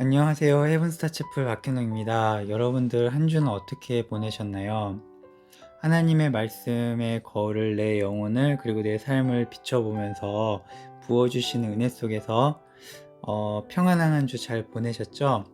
안녕하세요. 헤븐스타 채플 박현웅입니다. 여러분들 한 주는 어떻게 보내셨나요? 하나님의 말씀에 거울을 내 영혼을 그리고 내 삶을 비춰보면서 부어주시는 은혜 속에서 어, 평안한 한 주 잘 보내셨죠?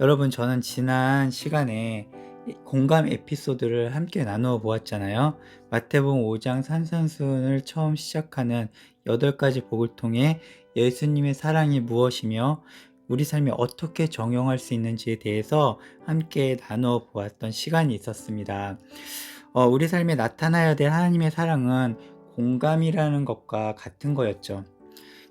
여러분 저는 지난 시간에 공감 에피소드를 함께 나누어 보았잖아요. 마태복음 5장 산산순을 처음 시작하는 8가지 복을 통해 예수님의 사랑이 무엇이며 우리 삶에 어떻게 적용할 수 있는지에 대해서 함께 나누어 보았던 시간이 있었습니다. 어, 우리 삶에 나타나야 될 하나님의 사랑은 공감이라는 것과 같은 거였죠.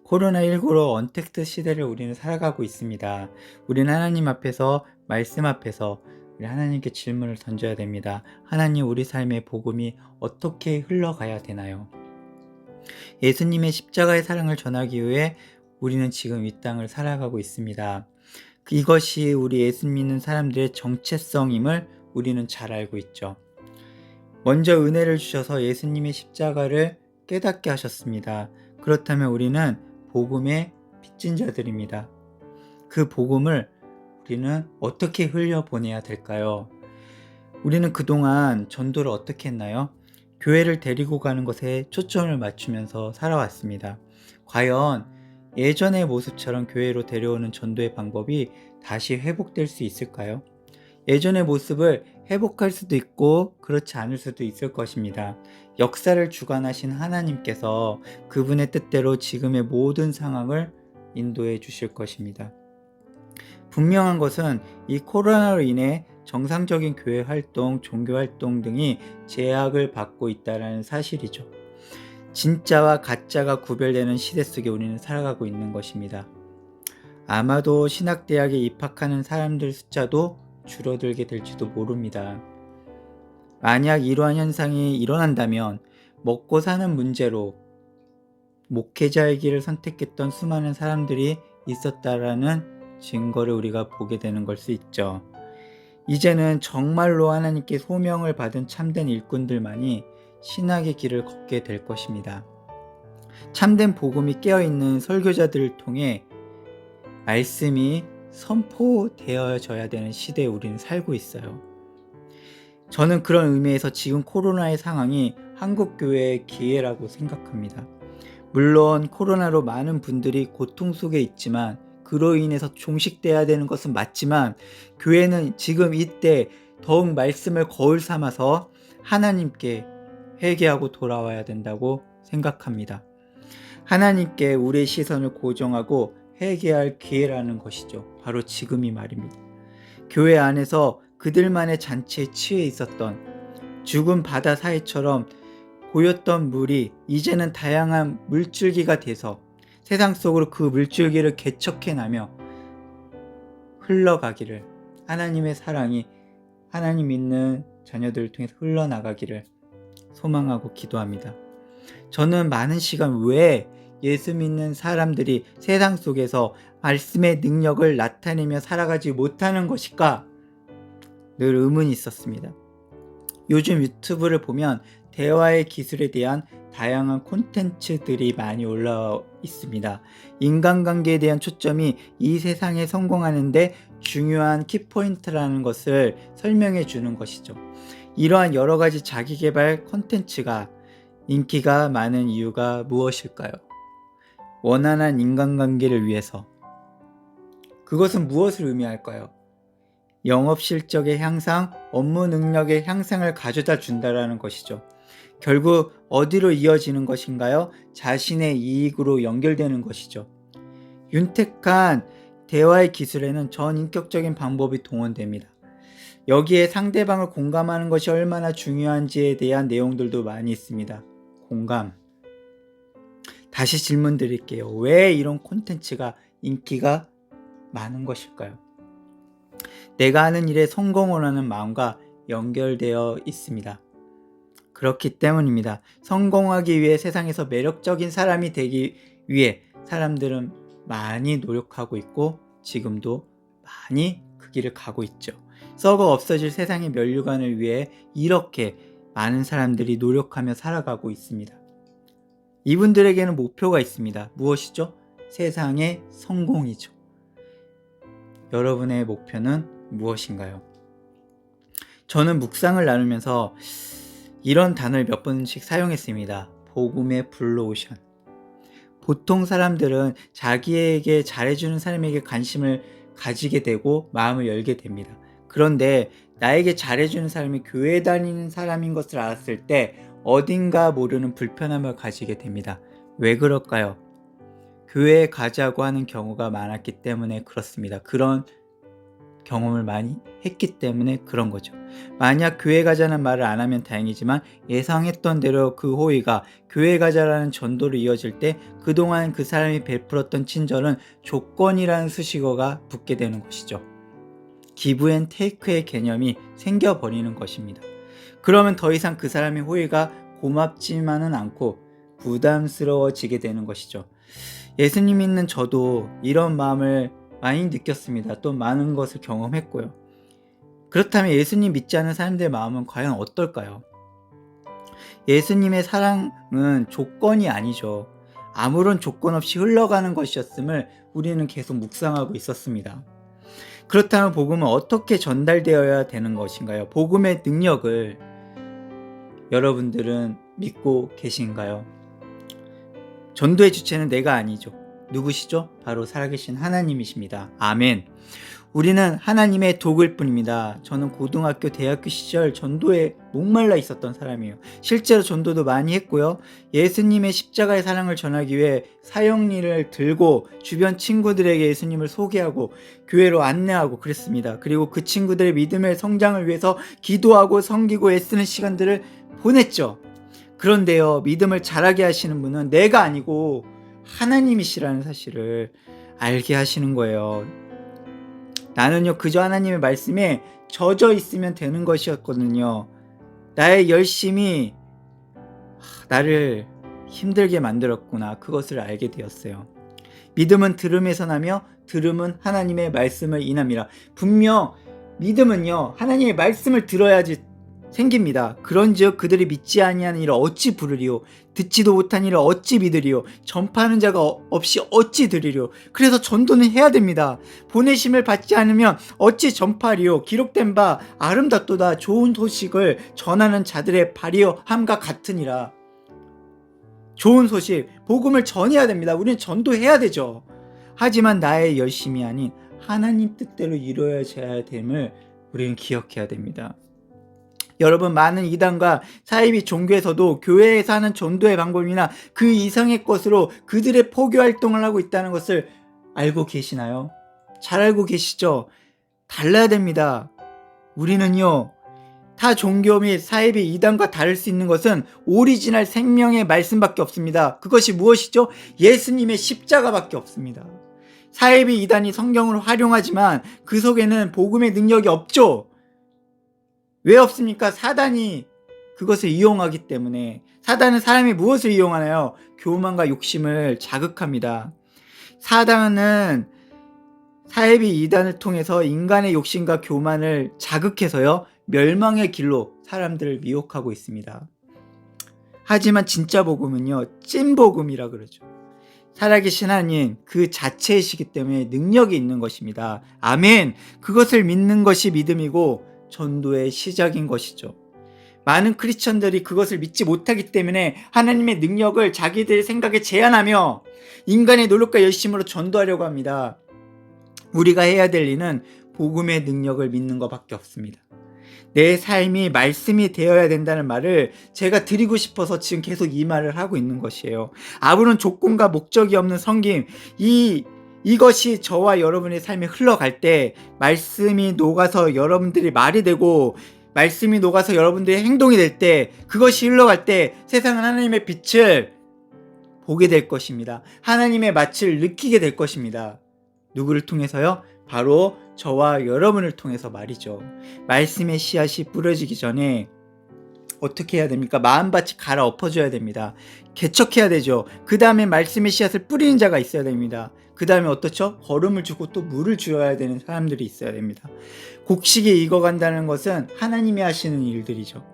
코로나19로 언택트 시대를 우리는 살아가고 있습니다. 우리는 하나님 앞에서, 말씀 앞에서 우리 하나님께 질문을 던져야 됩니다. 하나님, 우리 삶의 복음이 어떻게 흘러가야 되나요? 예수님의 십자가의 사랑을 전하기 위해 우리는 지금 이 땅을 살아가고 있습니다. 이것이 우리 예수 믿는 사람들의 정체성임을 우리는 잘 알고 있죠. 먼저 은혜를 주셔서 예수님의 십자가를 깨닫게 하셨습니다. 그렇다면 우리는 복음의 빚진 자들입니다. 그 복음을 우리는 어떻게 흘려보내야 될까요? 우리는 그동안 전도를 어떻게 했나요? 교회를 데리고 가는 것에 초점을 맞추면서 살아왔습니다. 과연 예전의 모습처럼 교회로 데려오는 전도의 방법이 다시 회복될 수 있을까요? 예전의 모습을 회복할 수도 있고 그렇지 않을 수도 있을 것입니다. 역사를 주관하신 하나님께서 그분의 뜻대로 지금의 모든 상황을 인도해 주실 것입니다. 분명한 것은 이 코로나로 인해 정상적인 교회 활동, 종교 활동 등이 제약을 받고 있다는 사실이죠. 진짜와 가짜가 구별되는 시대 속에 우리는 살아가고 있는 것입니다. 아마도 신학대학에 입학하는 사람들 숫자도 줄어들게 될지도 모릅니다. 만약 이러한 현상이 일어난다면 먹고 사는 문제로 목회자의 길을 선택했던 수많은 사람들이 있었다라는 증거를 우리가 보게 되는 걸 수 있죠. 이제는 정말로 하나님께 소명을 받은 참된 일꾼들만이 신학의 길을 걷게 될 것입니다. 참된 복음이 깨어있는 설교자들을 통해 말씀이 선포되어져야 되는 시대에 우리는 살고 있어요. 저는 그런 의미에서 지금 코로나의 상황이 한국교회의 기회라고 생각합니다. 물론 코로나로 많은 분들이 고통 속에 있지만 그로 인해서 종식돼야 되는 것은 맞지만 교회는 지금 이때 더욱 말씀을 거울 삼아서 하나님께 회개하고 돌아와야 된다고 생각합니다. 하나님께 우리의 시선을 고정하고 회개할 기회라는 것이죠. 바로 지금이 말입니다. 교회 안에서 그들만의 잔치에 취해 있었던 죽은 바다 사이처럼 고였던 물이 이제는 다양한 물줄기가 돼서 세상 속으로 그 물줄기를 개척해나며 흘러가기를 하나님의 사랑이 하나님 믿는 자녀들을 통해서 흘러나가기를 소망하고 기도합니다. 저는 많은 시간 왜 예수 믿는 사람들이 세상 속에서 말씀의 능력을 나타내며 살아가지 못하는 것일까? 늘 의문이 있었습니다. 요즘 유튜브를 보면 대화의 기술에 대한 다양한 콘텐츠들이 많이 올라와 있습니다. 인간관계에 대한 초점이 이 세상에 성공하는데 중요한 키포인트라는 것을 설명해 주는 것이죠. 이러한 여러 가지 자기 개발 콘텐츠가 인기가 많은 이유가 무엇일까요? 원활한 인간관계를 위해서. 그것은 무엇을 의미할까요? 영업 실적의 향상, 업무 능력의 향상을 가져다 준다라는 것이죠. 결국 어디로 이어지는 것인가요? 자신의 이익으로 연결되는 것이죠. 윤택한 대화의 기술에는 전인격적인 방법이 동원됩니다. 여기에 상대방을 공감하는 것이 얼마나 중요한지에 대한 내용들도 많이 있습니다. 공감. 다시 질문 드릴게요. 왜 이런 콘텐츠가 인기가 많은 것일까요? 내가 하는 일에 성공을 하는 마음과 연결되어 있습니다. 그렇기 때문입니다. 성공하기 위해 세상에서 매력적인 사람이 되기 위해 사람들은 많이 노력하고 있고 지금도 많이 그 길을 가고 있죠. 썩어 없어질 세상의 면류관을 위해 이렇게 많은 사람들이 노력하며 살아가고 있습니다. 이분들에게는 목표가 있습니다. 무엇이죠? 세상의 성공이죠. 여러분의 목표는 무엇인가요? 저는 묵상을 나누면서 이런 단어를 몇 번씩 사용했습니다. 복음의 블루오션. 보통 사람들은 자기에게 잘해주는 사람에게 관심을 가지게 되고 마음을 열게 됩니다. 그런데 나에게 잘해주는 사람이 교회 다니는 사람인 것을 알았을 때 어딘가 모르는 불편함을 가지게 됩니다. 왜 그럴까요? 교회에 가자고 하는 경우가 많았기 때문에 그렇습니다. 그런 경험을 많이 했기 때문에 그런 거죠. 만약 교회 가자는 말을 안 하면 다행이지만 예상했던 대로 그 호의가 교회 가자라는 전도로 이어질 때 그동안 그 사람이 베풀었던 친절은 조건이라는 수식어가 붙게 되는 것이죠. 기브 앤 테이크의 개념이 생겨버리는 것입니다. 그러면 더 이상 그 사람의 호의가 고맙지만은 않고 부담스러워지게 되는 것이죠. 예수님 믿는 저도 이런 마음을 많이 느꼈습니다. 또 많은 것을 경험했고요. 그렇다면 예수님 믿지 않는 사람들의 마음은 과연 어떨까요? 예수님의 사랑은 조건이 아니죠. 아무런 조건 없이 흘러가는 것이었음을 우리는 계속 묵상하고 있었습니다. 그렇다면 복음은 어떻게 전달되어야 되는 것인가요? 복음의 능력을 여러분들은 믿고 계신가요? 전도의 주체는 내가 아니죠. 누구시죠? 바로 살아계신 하나님이십니다. 아멘. 우리는 하나님의 도구일 뿐입니다. 저는 고등학교, 대학교 시절 전도에 목말라 있었던 사람이에요. 실제로 전도도 많이 했고요. 예수님의 십자가의 사랑을 전하기 위해 사형리를 들고 주변 친구들에게 예수님을 소개하고 교회로 안내하고 그랬습니다. 그리고 그 친구들의 믿음의 성장을 위해서 기도하고 섬기고 애쓰는 시간들을 보냈죠. 그런데요, 믿음을 자라게 하시는 분은 내가 아니고 하나님이시라는 사실을 알게 하시는 거예요. 나는요, 그저 하나님의 말씀에 젖어 있으면 되는 것이었거든요. 나의 열심이 나를 힘들게 만들었구나. 그것을 알게 되었어요. 믿음은 들음에서 나며 들음은 하나님의 말씀을 인함이라. 분명 믿음은요, 하나님의 말씀을 들어야지 생깁니다. 그런즉 그들이 믿지 아니하는 일을 어찌 부르리요 듣지도 못한 일을 어찌 믿으리요 전파하는 자가 어- 없이 어찌 들으리요 그래서 전도는 해야 됩니다. 보내심을 받지 않으면 어찌 전파하리요 기록된 바 아름답도다 좋은 소식을 전하는 자들의 발이요 함과 같으니라. 좋은 소식 복음을 전해야 됩니다. 우리는 전도해야 되죠. 하지만 나의 열심이 아닌 하나님 뜻대로 이루어져야 됨을 우리는 기억해야 됩니다. 여러분 많은 이단과 사이비 종교에서도 교회에서 하는 전도의 방법이나 그 이상의 것으로 그들의 포교 활동을 하고 있다는 것을 알고 계시나요? 잘 알고 계시죠? 달라야 됩니다. 우리는요. 타 종교 및 사이비 이단과 다를 수 있는 것은 오리지널 생명의 말씀밖에 없습니다. 그것이 무엇이죠? 예수님의 십자가밖에 없습니다. 사이비 이단이 성경을 활용하지만 그 속에는 복음의 능력이 없죠. 왜 없습니까? 사단이 그것을 이용하기 때문에 사단은 사람이 무엇을 이용하나요? 교만과 욕심을 자극합니다. 사단은 사회비 이단을 통해서 인간의 욕심과 교만을 자극해서요 멸망의 길로 사람들을 미혹하고 있습니다. 하지만 진짜 복음은요 찐 복음이라 그러죠. 살아계신 하나님 그 자체이시기 때문에 능력이 있는 것입니다. 아멘. 그것을 믿는 것이 믿음이고 전도의 시작인 것이죠. 많은 크리스천들이 그것을 믿지 못하기 때문에 하나님의 능력을 자기들 생각에 제한하며 인간의 노력과 열심으로 전도하려고 합니다. 우리가 해야 될 일은 복음의 능력을 믿는 것밖에 없습니다. 내 삶이 말씀이 되어야 된다는 말을 제가 드리고 싶어서 지금 계속 이 말을 하고 있는 것이에요. 아무런 조건과 목적이 없는 성김, 이 이것이 저와 여러분의 삶에 흘러갈 때 말씀이 녹아서 여러분들이 말이 되고 말씀이 녹아서 여러분들의 행동이 될 때 그것이 흘러갈 때 세상은 하나님의 빛을 보게 될 것입니다. 하나님의 맛을 느끼게 될 것입니다. 누구를 통해서요? 바로 저와 여러분을 통해서 말이죠. 말씀의 씨앗이 뿌려지기 전에 어떻게 해야 됩니까? 마음밭이 갈아 엎어줘야 됩니다. 개척해야 되죠. 그 다음에 말씀의 씨앗을 뿌리는 자가 있어야 됩니다. 그 다음에 어떻죠? 걸음을 주고 또 물을 주어야 되는 사람들이 있어야 됩니다. 곡식이 익어간다는 것은 하나님이 하시는 일들이죠.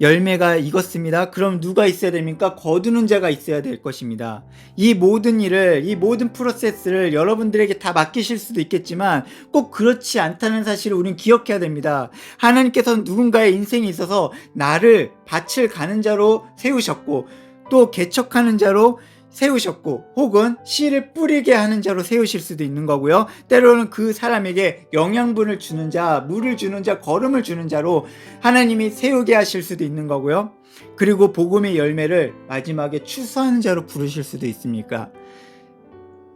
열매가 익었습니다. 그럼 누가 있어야 됩니까? 거두는 자가 있어야 될 것입니다. 이 모든 일을, 이 모든 프로세스를 여러분들에게 다 맡기실 수도 있겠지만 꼭 그렇지 않다는 사실을 우린 기억해야 됩니다. 하나님께서는 누군가의 인생에 있어서 나를 밭을 가는 자로 세우셨고 또 개척하는 자로 세우셨고 혹은 씨를 뿌리게 하는 자로 세우실 수도 있는 거고요. 때로는 그 사람에게 영양분을 주는 자, 물을 주는 자, 걸음을 주는 자로 하나님이 세우게 하실 수도 있는 거고요. 그리고 복음의 열매를 마지막에 추수하는 자로 부르실 수도 있습니까?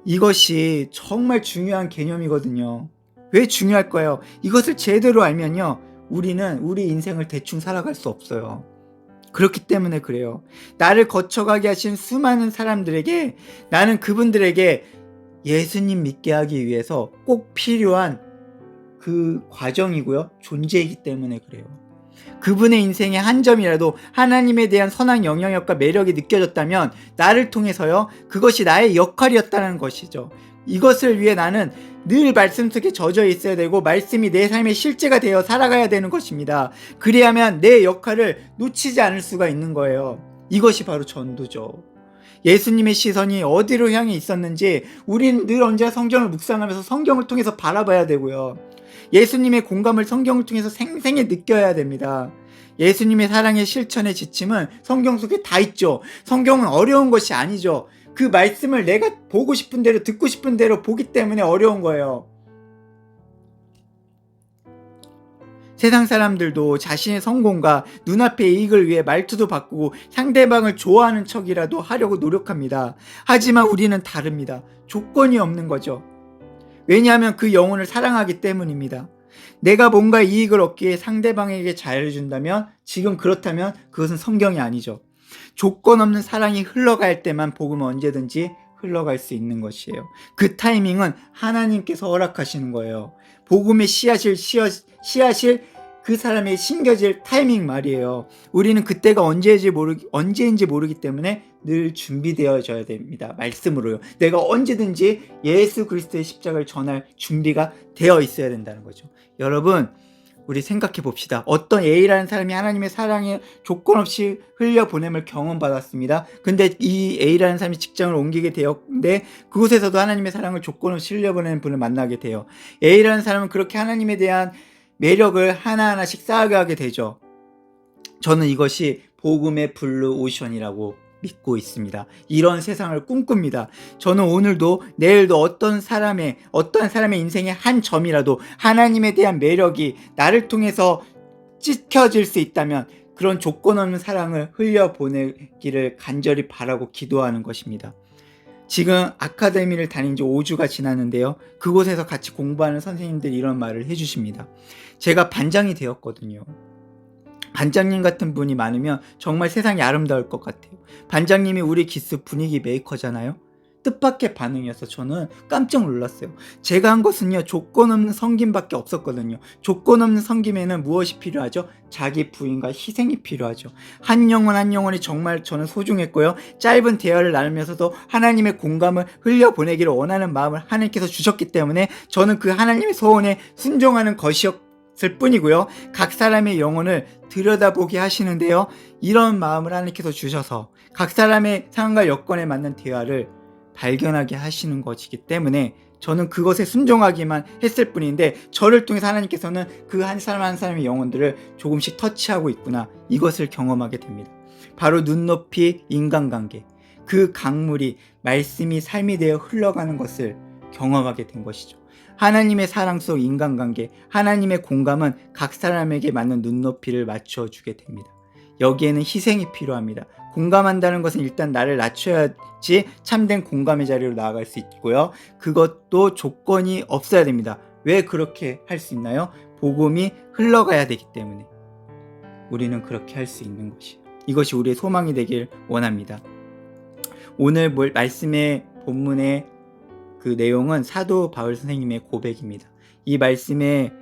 이것이 정말 중요한 개념이거든요. 왜 중요할까요? 이것을 제대로 알면요. 우리는 우리 인생을 대충 살아갈 수 없어요. 그렇기 때문에 그래요. 나를 거쳐가게 하신 수많은 사람들에게 나는 그분들에게 예수님 믿게 하기 위해서 꼭 필요한 그 과정이고요. 존재이기 때문에 그래요. 그분의 인생의 한 점이라도 하나님에 대한 선한 영향력과 매력이 느껴졌다면 나를 통해서요. 그것이 나의 역할이었다는 것이죠. 이것을 위해 나는 늘 말씀 속에 젖어 있어야 되고 말씀이 내 삶의 실제가 되어 살아가야 되는 것입니다. 그래야만 내 역할을 놓치지 않을 수가 있는 거예요. 이것이 바로 전도죠. 예수님의 시선이 어디로 향해 있었는지 우린 늘 언제나 성경을 묵상하면서 성경을 통해서 바라봐야 되고요. 예수님의 공감을 성경을 통해서 생생히 느껴야 됩니다. 예수님의 사랑의 실천의 지침은 성경 속에 다 있죠. 성경은 어려운 것이 아니죠. 그 말씀을 내가 보고 싶은 대로 듣고 싶은 대로 보기 때문에 어려운 거예요. 세상 사람들도 자신의 성공과 눈앞의 이익을 위해 말투도 바꾸고 상대방을 좋아하는 척이라도 하려고 노력합니다. 하지만 우리는 다릅니다. 조건이 없는 거죠. 왜냐하면 그 영혼을 사랑하기 때문입니다. 내가 뭔가 이익을 얻기에 상대방에게 잘해준다면 지금 그렇다면 그것은 성경이 아니죠. 조건 없는 사랑이 흘러갈 때만 복음은 언제든지 흘러갈 수 있는 것이에요. 그 타이밍은 하나님께서 허락하시는 거예요. 복음의 씨앗을 씨앗, 씨앗을 그 사람의 심겨질 타이밍 말이에요. 우리는 그때가 언제인지 모르기, 언제인지 모르기 때문에 늘 준비되어져야 됩니다. 말씀으로요. 내가 언제든지 예수 그리스도의 십자가를 전할 준비가 되어 있어야 된다는 거죠. 여러분, 우리 생각해 봅시다. 어떤 A라는 사람이 하나님의 사랑에 조건 없이 흘려보냄을 경험받았습니다. 근데 이 A라는 사람이 직장을 옮기게 되었는데 그곳에서도 하나님의 사랑을 조건 없이 흘려보내는 분을 만나게 돼요. A라는 사람은 그렇게 하나님에 대한 매력을 하나하나씩 쌓아가게 되죠. 저는 이것이 복음의 블루 오션이라고 믿고 있습니다. 이런 세상을 꿈꿉니다. 저는 오늘도 내일도 어떤 사람의 어떤 사람의 인생의 한 점이라도 하나님에 대한 매력이 나를 통해서 찢혀질 수 있다면 그런 조건 없는 사랑을 흘려 보내기를 간절히 바라고 기도하는 것입니다. 지금 아카데미를 다닌 지 5주가 지났는데요. 그곳에서 같이 공부하는 선생님들이 이런 말을 해주십니다. 제가 반장이 되었거든요. 반장님 같은 분이 많으면 정말 세상이 아름다울 것 같아요. 반장님이 우리 기스 분위기 메이커잖아요. 뜻밖의 반응이어서 저는 깜짝 놀랐어요. 제가 한 것은요, 조건 없는 섬김밖에 없었거든요. 조건 없는 섬김에는 무엇이 필요하죠? 자기 부인과 희생이 필요하죠. 한 영혼 한 영혼이 정말 저는 소중했고요. 짧은 대화를 나누면서도 하나님의 공감을 흘려보내기를 원하는 마음을 하나님께서 주셨기 때문에 저는 그 하나님의 소원에 순종하는 것이었 을 뿐이고요. 각 사람의 영혼을 들여다보게 하시는데요. 이런 마음을 하나님께서 주셔서 각 사람의 상황과 여건에 맞는 대화를 발견하게 하시는 것이기 때문에 저는 그것에 순종하기만 했을 뿐인데 저를 통해서 하나님께서는 그 한 사람 한 사람의 영혼들을 조금씩 터치하고 있구나 이것을 경험하게 됩니다. 바로 눈높이 인간관계 그 강물이 말씀이 삶이 되어 흘러가는 것을 경험하게 된 것이죠. 하나님의 사랑 속 인간관계, 하나님의 공감은 각 사람에게 맞는 눈높이를 맞춰 주게 됩니다. 여기에는 희생이 필요합니다. 공감한다는 것은 일단 나를 낮춰야지 참된 공감의 자리로 나아갈 수 있고요. 그것도 조건이 없어야 됩니다. 왜 그렇게 할 수 있나요? 복음이 흘러가야 되기 때문에 우리는 그렇게 할 수 있는 것이에요. 이것이 우리의 소망이 되길 원합니다. 오늘 말씀의 본문의 그 내용은 사도 바울 선생님의 고백입니다. 이 말씀에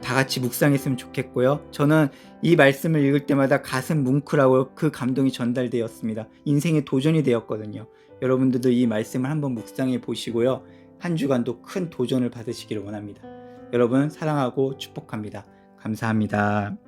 다 같이 묵상했으면 좋겠고요. 저는 이 말씀을 읽을 때마다 가슴 뭉클하고 그 감동이 전달되었습니다. 인생의 도전이 되었거든요. 여러분들도 이 말씀을 한번 묵상해 보시고요. 한 주간도 큰 도전을 받으시기를 원합니다. 여러분 사랑하고 축복합니다. 감사합니다.